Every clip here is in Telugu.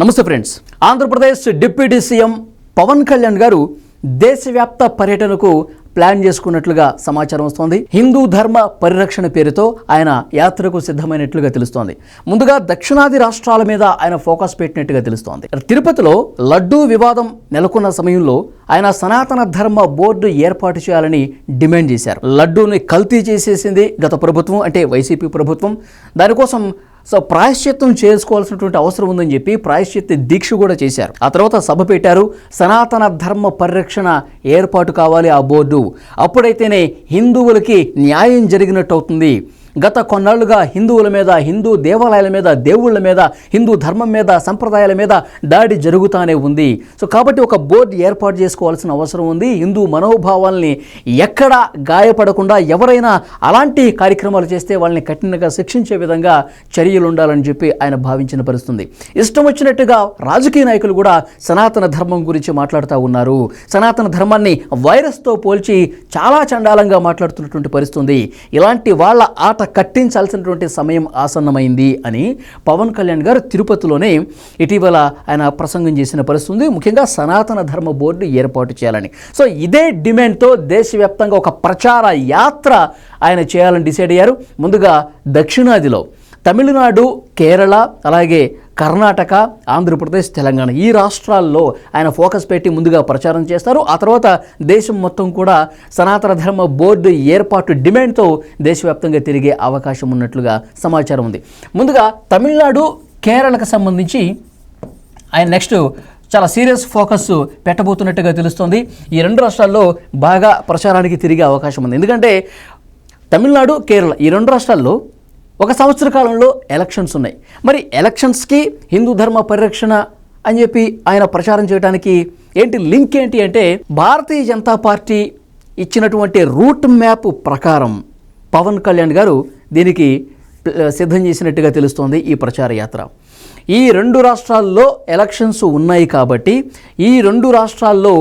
నమస్తే friends. Andhra Pradesh deputy CM Pawan Kalyan గారు దేశవ్యాప్త పర్యటనకు ప్లాన్ చేసుకున్నట్లుగా సమాచారం వస్తోంది. హిందూ ధర్మ పరిరక్షణ పేరుతో ఆయన యాత్రకు సిద్ధమైనట్లుగా తెలుస్తోంది. ముందుగా దక్షిణాది రాష్ట్రాల మీద ఆయన ఫోకస్ పెట్టినట్టుగా తెలుస్తోంది. తిరుపతిలో లడ్డూ వివాదం నెలకొన్న సమయంలో ఆయన సనాతన ధర్మ బోర్డు ఏర్పాటు చేయాలని డిమాండ్ చేశారు. లడ్డూని కల్తీ చేసేసింది గత ప్రభుత్వం అంటే వైసీపీ ప్రభుత్వం. దానికోసం సో ప్రాయశ్చిత్తం చేసుకోవాల్సినటువంటి అవసరం ఉందని చెప్పి ప్రాయశ్చిత్త దీక్ష కూడా చేశారు. ఆ తర్వాత సభ పెట్టారు. సనాతన ధర్మ పరిరక్షణ ఏర్పాటు కావాలి ఆ బోర్డు. అప్పుడైతేనే హిందువులకి న్యాయం జరిగినట్టు అవుతుంది. గత కొన్నాళ్ళుగా హిందువుల మీద హిందూ దేవాలయాల మీద దేవుళ్ళ మీద హిందూ ధర్మం మీద సంప్రదాయాల మీద దాడి జరుగుతానే ఉంది. సో కాబట్టి ఒక బోర్డు ఏర్పాటు చేసుకోవాల్సిన అవసరం ఉంది. హిందూ మనోభావాల్ని ఎక్కడ గాయపడకుండా ఎవరైనా అలాంటి కార్యక్రమాలు చేస్తే వాళ్ళని కఠినంగా శిక్షించే విధంగా చర్యలు ఉండాలని చెప్పి ఆయన భావించిన పరిస్థితుంది. ఇష్టం వచ్చినట్టుగా రాజకీయ నాయకులు కూడా సనాతన ధర్మం గురించి మాట్లాడుతూ ఉన్నారు. సనాతన ధర్మాన్ని వైరస్తో పోల్చి చాలా చండాలంగా మాట్లాడుతున్నటువంటి పరిస్థితుంది. ఇలాంటి వాళ్ళ ఆట కట్టించాల్సినటువంటి సమయం ఆసన్నమైంది అని పవన్ కళ్యాణ్ గారు తిరుపతిలోనే ఇటీవల ఆయన ప్రసంగం చేసిన పరిస్థితి ఉంది ముఖ్యంగా సనాతన ధర్మ బోర్డు ఏర్పాటు చేయాలని. సో ఇదే డిమాండ్తో దేశవ్యాప్తంగా ఒక ప్రచార యాత్ర ఆయన చేయాలని డిసైడ్ అయ్యారు. ముందుగా దక్షిణాదిలో తమిళనాడు కేరళ అలాగే కర్ణాటక ఆంధ్రప్రదేశ్ తెలంగాణ. ఈ రాష్ట్రాల్లో ఆయన ఫోకస్ పెట్టి ముందుగా ప్రచారం చేస్తారు. ఆ తర్వాత దేశం మొత్తం కూడా సనాతన ధర్మ బోర్డు ఏర్పాటు డిమాండ్తో దేశవ్యాప్తంగా తిరిగే అవకాశం ఉన్నట్లుగా సమాచారం ఉంది. ముందుగా తమిళనాడు కేరళకు సంబంధించి ఆయన నెక్స్ట్ చాలా సీరియస్ ఫోకస్ పెట్టబోతున్నట్టుగా తెలుస్తోంది. ఈ రెండు రాష్ట్రాల్లో బాగా ప్రచారానికి తిరిగే అవకాశం ఉంది. ఎందుకంటే తమిళనాడు కేరళ ఈ రెండు రాష్ట్రాల్లో ఒక సంవత్సర కాలంలో ఎలక్షన్స్ ఉన్నాయి. మరి ఎలక్షన్స్కి హిందూ ధర్మ పరిరక్షణ అని చెప్పి ఆయన ప్రచారం చేయడానికి ఏంటి లింక్ ఏంటి అంటే భారతీయ జనతా పార్టీ ఇచ్చినటువంటి రూట్ మ్యాప్ ప్రకారం పవన్ కళ్యాణ్ గారు దీనికి సిద్ధం చేసినట్టుగా తెలుస్తోంది ఈ ప్రచార యాత్ర. ఈ రెండు రాష్ట్రాల్లో ఎలక్షన్స్ ఉన్నాయి కాబట్టి ఈ రెండు రాష్ట్రాల్లో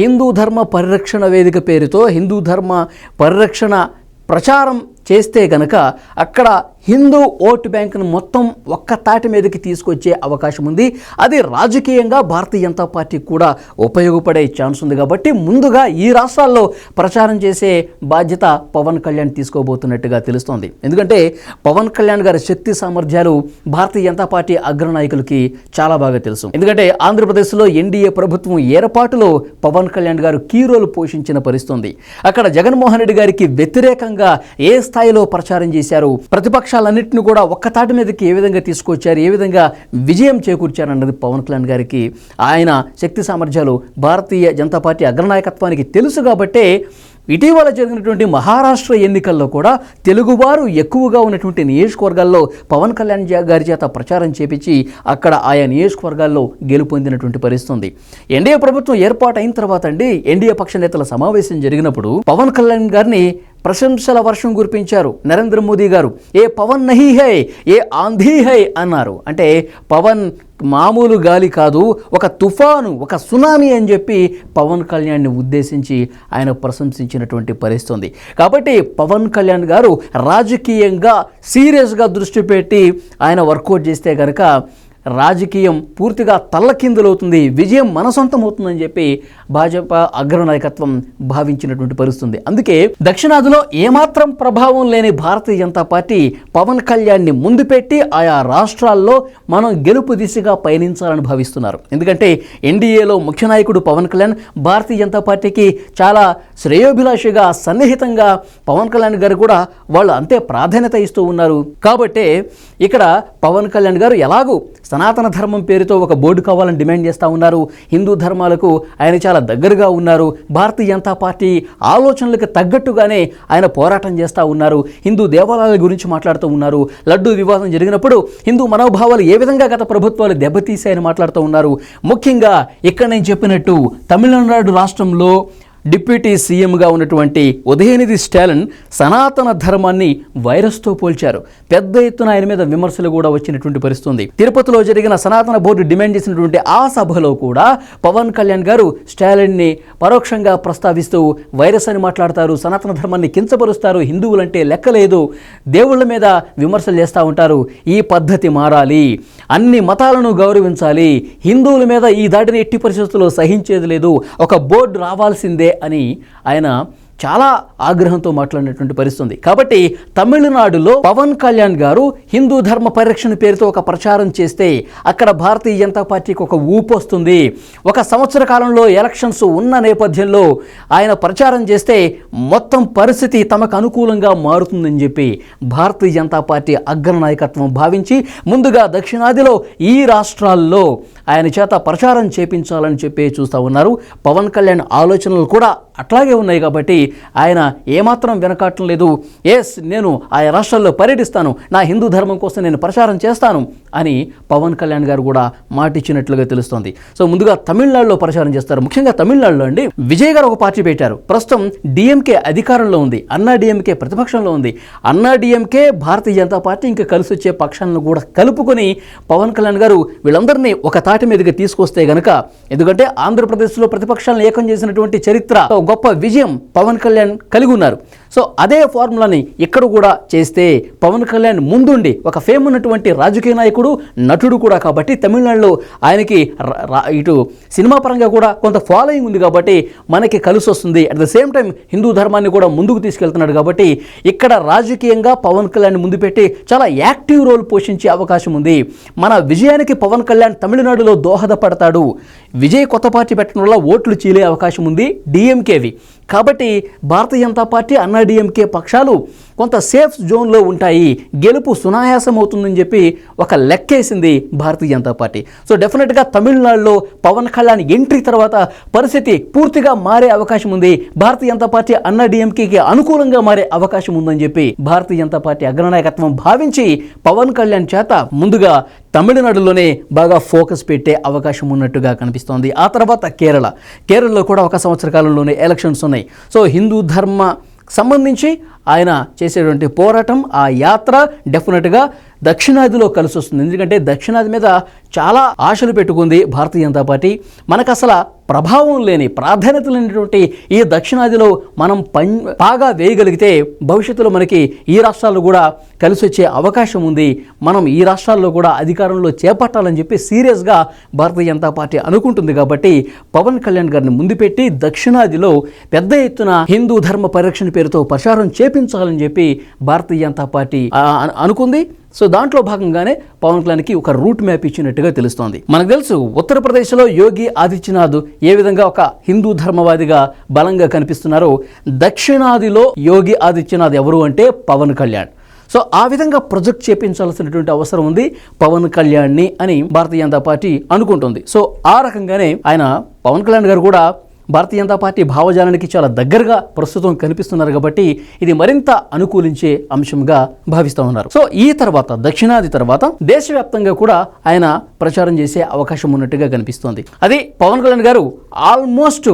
హిందూ ధర్మ పరిరక్షణ వేదిక పేరుతో హిందూ ధర్మ పరిరక్షణ ప్రచారం చేస్తే గనక అక్కడ హిందూ ఓటు బ్యాంకును మొత్తం ఒక్క తాటి మీదకి తీసుకొచ్చే అవకాశం ఉంది. అది రాజకీయంగా భారతీయ జనతా పార్టీ కూడా ఉపయోగపడే ఛాన్స్ ఉంది కాబట్టి ముందుగా ఈ రాష్ట్రాల్లో ప్రచారం చేసే బాధ్యత పవన్ కళ్యాణ్ తీసుకోబోతున్నట్టుగా తెలుస్తోంది. ఎందుకంటే పవన్ కళ్యాణ్ గారి శక్తి సామర్థ్యాలు భారతీయ జనతా పార్టీ అగ్రనాయకులకి చాలా బాగా తెలుసు. ఎందుకంటే ఆంధ్రప్రదేశ్లో ఎన్డీఏ ప్రభుత్వం ఏర్పాటులో పవన్ కళ్యాణ్ గారు కీ రోల్ పోషించిన పరిస్థితుంది అక్కడ జగన్మోహన్ రెడ్డి గారికి వ్యతిరేకంగా ఏ స్థాయిలో ప్రచారం చేశారు? ప్రతిపక్షాలన్నింటినీ కూడా ఒక్క తాటి మీదకి ఏ విధంగా తీసుకొచ్చారు ఏ విధంగా విజయం చేకూర్చారు అన్నది పవన్ కళ్యాణ్ గారికి ఆయన శక్తి సామర్థ్యాలు భారతీయ జనతా పార్టీ అగ్రనాయకత్వానికి తెలుసు కాబట్టే ఇటీవల జరిగినటువంటి మహారాష్ట్ర ఎన్నికల్లో కూడా తెలుగువారు ఎక్కువగా ఉన్నటువంటి నియోజకవర్గాల్లో పవన్ కళ్యాణ్ జా- గారి చేత ప్రచారం చేపించి అక్కడ ఆయా నియోజకవర్గాల్లో గెలుపొందినటువంటి పరిస్థితి ఉంది ఎన్డీఏ ప్రభుత్వం ఏర్పాటు అయిన తర్వాత అండి ఎన్డీఏ పక్ష నేతల సమావేశం జరిగినప్పుడు పవన్ కళ్యాణ్ గారిని ప్రశంసల వర్షం కురిపించారు. నరేంద్ర మోదీ గారు ఏ పవన్ నహీ హై ఏ ఆంధీ హై అన్నారు. అంటే పవన్ మామూలు గాలి కాదు ఒక తుఫాను ఒక సునామీ అని చెప్పి పవన్ కళ్యాణ్ని ఉద్దేశించి ఆయన ప్రశంసించినటువంటి పరిస్థితి ఉంది కాబట్టి పవన్ కళ్యాణ్ గారు రాజకీయంగా సీరియస్గా దృష్టి పెట్టి ఆయన వర్కౌట్ చేస్తే కనుక రాజకీయం పూర్తిగా తల్లకిందులవుతుంది విజయం మన అవుతుందని చెప్పి భాజపా అగ్రనాయకత్వం భావించినటువంటి పరిస్థితుంది. అందుకే దక్షిణాదిలో ఏమాత్రం ప్రభావం లేని భారతీయ జనతా పార్టీ పవన్ కళ్యాణ్ని ముందు పెట్టి ఆయా రాష్ట్రాల్లో మనం గెలుపు దిశగా పయనించాలని భావిస్తున్నారు. ఎందుకంటే ఎన్డీఏలో ముఖ్య నాయకుడు పవన్ కళ్యాణ్ భారతీయ జనతా పార్టీకి చాలా శ్రేయోభిలాషిగా సన్నిహితంగా పవన్ కళ్యాణ్ గారు కూడా వాళ్ళు అంతే ప్రాధాన్యత ఇస్తూ ఉన్నారు. కాబట్టే ఇక్కడ పవన్ కళ్యాణ్ గారు ఎలాగూ సనాతన ధర్మం పేరుతో ఒక బోర్డు కావాలని డిమాండ్ చేస్తూ ఉన్నారు. హిందూ ధర్మాలకు ఆయన చాలా దగ్గరగా ఉన్నారు. భారతీయ జనతా పార్టీ ఆలోచనలకు తగ్గట్టుగానే ఆయన పోరాటం చేస్తూ ఉన్నారు. హిందూ దేవాలయాల గురించి మాట్లాడుతూ ఉన్నారు. లడ్డూ వివాదం జరిగినప్పుడు హిందూ మనోభావాలు ఏ విధంగా గత ప్రభుత్వాలు దెబ్బతీశాయని మాట్లాడుతూ ఉన్నారు. ముఖ్యంగా ఇక్కడ నేను చెప్పినట్టు తమిళనాడు రాష్ట్రంలో డిప్యూటీ సీఎంగా ఉన్నటువంటి ఉదయనిధి స్టాలిన్ సనాతన ధర్మాన్ని వైరస్తో పోల్చారు. పెద్ద ఎత్తున ఆయన మీద విమర్శలు కూడా వచ్చినటువంటి పరిస్థితుంది. తిరుపతిలో జరిగిన సనాతన బోర్డు డిమాండ్ చేసినటువంటి ఆ సభలో కూడా పవన్ కళ్యాణ్ గారు స్టాలిన్ని పరోక్షంగా ప్రస్తావిస్తూ వైరస్ అని మాట్లాడతారు సనాతన ధర్మాన్ని కించపరుస్తారు హిందువులంటే లెక్కలేదు దేవుళ్ళ మీద విమర్శలు చేస్తూ ఉంటారు ఈ పద్ధతి మారాలి అన్ని మతాలను గౌరవించాలి హిందువుల మీద ఈ దాడిని ఎట్టి పరిస్థితుల్లో సహించేది లేదు ఒక బోర్డు రావాల్సిందే అని ఆయన చాలా ఆగ్రహంతో మాట్లాడినటువంటి పరిస్థితి ఉంది కాబట్టి తమిళనాడులో పవన్ కళ్యాణ్ గారు హిందూ ధర్మ పరిరక్షణ పేరుతో ఒక ప్రచారం చేస్తే అక్కడ భారతీయ జనతా పార్టీకి ఒక ఊపు వస్తుంది. ఒక సంవత్సర కాలంలో ఎలక్షన్స్ ఉన్న నేపథ్యంలో ఆయన ప్రచారం చేస్తే మొత్తం పరిస్థితి తమకు అనుకూలంగా మారుతుందని చెప్పి భారతీయ జనతా పార్టీ అగ్ర నాయకత్వం భావించి ముందుగా దక్షిణాదిలో ఈ రాష్ట్రాల్లో ఆయన చేత ప్రచారం చేపించాలని చెప్పి చూస్తూ ఉన్నారు. పవన్ కళ్యాణ్ ఆలోచనలు కూడా అట్లాగే ఉన్నాయి కాబట్టి ఆయన ఏమాత్రం వెనకాటం లేదు. ఎస్ నేను ఆయా రాష్ట్రాల్లో పర్యటిస్తాను. నా హిందూ ధర్మం కోసం నేను ప్రచారం చేస్తాను అని పవన్ కళ్యాణ్ గారు కూడా మాటిచ్చినట్లుగా తెలుస్తోంది. సో ముందుగా తమిళనాడులో ప్రచారం చేస్తారు. ముఖ్యంగా తమిళనాడులో అండి విజయ్ గారు ఒక పార్టీ పెట్టారు. ప్రస్తుతం డిఎంకే అధికారంలో ఉంది. అన్నా డిఎంకే ప్రతిపక్షంలో ఉంది. అన్నా డిఎంకే భారతీయ జనతా పార్టీ ఇంకా కలిసి వచ్చే పక్షాలను కూడా కలుపుకొని పవన్ కళ్యాణ్ గారు వీళ్ళందరినీ ఒక తాటి మీదకి తీసుకొస్తే గనక ఎందుకంటే ఆంధ్రప్రదేశ్లో ప్రతిపక్షాలను ఏకం చేసినటువంటి చరిత్ర ఒక గొప్ప విజయం పవన్ కళ్యాణ్ కలిగి ఉన్నారు. సో అదే ఫార్ములాని ఇక్కడ కూడా చేస్తే పవన్ కళ్యాణ్ ముందుండి ఒక ఫేమ్ ఉన్నటువంటి రాజకీయ నాయకుడు నటుడు కూడా కాబట్టి తమిళనాడులో ఆయనకి ఇటు సినిమా పరంగా కూడా కొంత ఫాలోయింగ్ ఉంది కాబట్టి మనకి కలిసి వస్తుంది. At the same time Hindu ధర్మాన్ని కూడా ముందుకు తీసుకెళ్తున్నాడు కాబట్టి ఇక్కడ రాజకీయంగా పవన్ కళ్యాణ్ ముందు పెట్టి చాలా యాక్టివ్ రోల్ పోషించే అవకాశం ఉంది. మన విజయానికి పవన్ కళ్యాణ్ తమిళనాడులో దోహదపడతాడు. విజయ్ కొత్త పార్టీ పెట్టడం వల్ల ఓట్లు చీలే అవకాశం ఉంది. డిఎంకేవి కాబట్టి భారతీయ జనతా పార్టీ అన్నాడీఎంకే పక్షాలు కొంత సేఫ్ జోన్లో ఉంటాయి. గెలుపు సునాయాసం అవుతుందని చెప్పి ఒక లెక్కేసింది భారతీయ జనతా పార్టీ. సో డెఫినెట్గా తమిళనాడులో పవన్ కళ్యాణ్ ఎంట్రీ తర్వాత పరిస్థితి పూర్తిగా మారే అవకాశం ఉంది. భారతీయ జనతా పార్టీ అన్నా డిఎంకేకి అనుకూలంగా మారే అవకాశం ఉందని చెప్పి భారతీయ జనతా పార్టీ అగ్రనాయకత్వం భావించి పవన్ కళ్యాణ్ చేత ముందుగా తమిళనాడులోనే బాగా ఫోకస్ పెట్టే అవకాశం ఉన్నట్టుగా కనిపిస్తోంది. ఆ తర్వాత కేరళ. కేరళలో కూడా ఒక సంవత్సర కాలంలోనే ఎలక్షన్స్ ఉన్నాయి. సో హిందూ ధర్మ సంబంధించి ఆయన చేసేటువంటి పోరాటం ఆ యాత్ర డెఫినెట్గా దక్షిణాదిలో కలిసి వస్తుంది ఎందుకంటే దక్షిణాది మీద చాలా ఆశలు పెట్టుకుంది భారతీయ జనతా పార్టీ. మనకు అసలు ప్రభావం లేని ప్రాధాన్యత లేనటువంటి ఈ దక్షిణాదిలో మనం పం బాగా వేయగలిగితే భవిష్యత్తులో మనకి ఈ రాష్ట్రాల్లో కూడా కలిసి వచ్చే అవకాశం ఉంది. మనం ఈ రాష్ట్రాల్లో కూడా అధికారంలో చేపట్టాలని చెప్పి సీరియస్గా భారతీయ జనతా పార్టీ అనుకుంటుంది కాబట్టి పవన్ కళ్యాణ్ గారిని ముందు పెట్టి దక్షిణాదిలో పెద్ద ఎత్తున హిందూ ధర్మ పరిరక్షణ పేరుతో ప్రచారం చేపించాలని చెప్పి భారతీయ జనతా పార్టీ అనుకుంది. సో దాంట్లో భాగంగానే పవన్ కళ్యాణ్కి ఒక రూట్ మ్యాప్ ఇచ్చినట్టుగా తెలుస్తోంది. మనకు తెలుసు ఉత్తరప్రదేశ్లో యోగి ఆదిత్యనాథ్ ఏ విధంగా ఒక హిందూ ధర్మవాదిగా బలంగా కనిపిస్తున్నారో దక్షిణాదిలో యోగి ఆదిత్యనాథ్ ఎవరు అంటే పవన్ కళ్యాణ్. సో ఆ విధంగా ప్రొజెక్ట్ చేపించాల్సినటువంటి అవసరం ఉంది పవన్ కళ్యాణ్ని అని భారతీయ జనతా పార్టీ అనుకుంటుంది. సో ఆ రకంగానే ఆయన పవన్ కళ్యాణ్ గారు కూడా భారతీయ జనతా పార్టీ భావజాలానికి చాలా దగ్గరగా ప్రస్తుతం కనిపిస్తున్నారు కాబట్టి ఇది మరింత అనుకూలించే అంశంగా భావిస్తూ ఉన్నారు. సో ఈ తర్వాత దక్షిణాది తర్వాత దేశవ్యాప్తంగా కూడా ఆయన ప్రచారం చేసే అవకాశం ఉన్నట్టుగా కనిపిస్తోంది. అది పవన్ కళ్యాణ్ గారు ఆల్మోస్ట్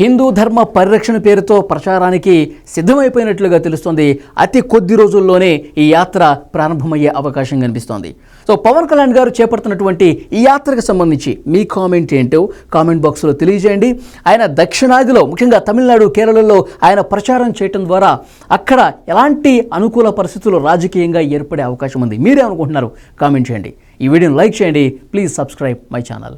హిందూ ధర్మ పరిరక్షణ పేరుతో ప్రచారానికి సిద్ధమైపోయినట్లుగా తెలుస్తోంది. అతి కొద్ది రోజుల్లోనే ఈ యాత్ర ప్రారంభమయ్యే అవకాశం కనిపిస్తోంది. సో పవన్ కళ్యాణ్ గారు చేపడుతున్నటువంటి ఈ యాత్రకు సంబంధించి మీ కామెంట్ ఏంటో కామెంట్ బాక్స్లో తెలియజేయండి. ఆయన దక్షిణాదిలో ముఖ్యంగా తమిళనాడు కేరళలో ఆయన ప్రచారం చేయటం ద్వారా అక్కడ ఎలాంటి అనుకూల పరిస్థితులు రాజకీయంగా ఏర్పడే అవకాశం ఉంది. మీరే అనుకుంటున్నారు కామెంట్ చేయండి. ఈ వీడియోని లైక్ చేయండి. Please subscribe my channel.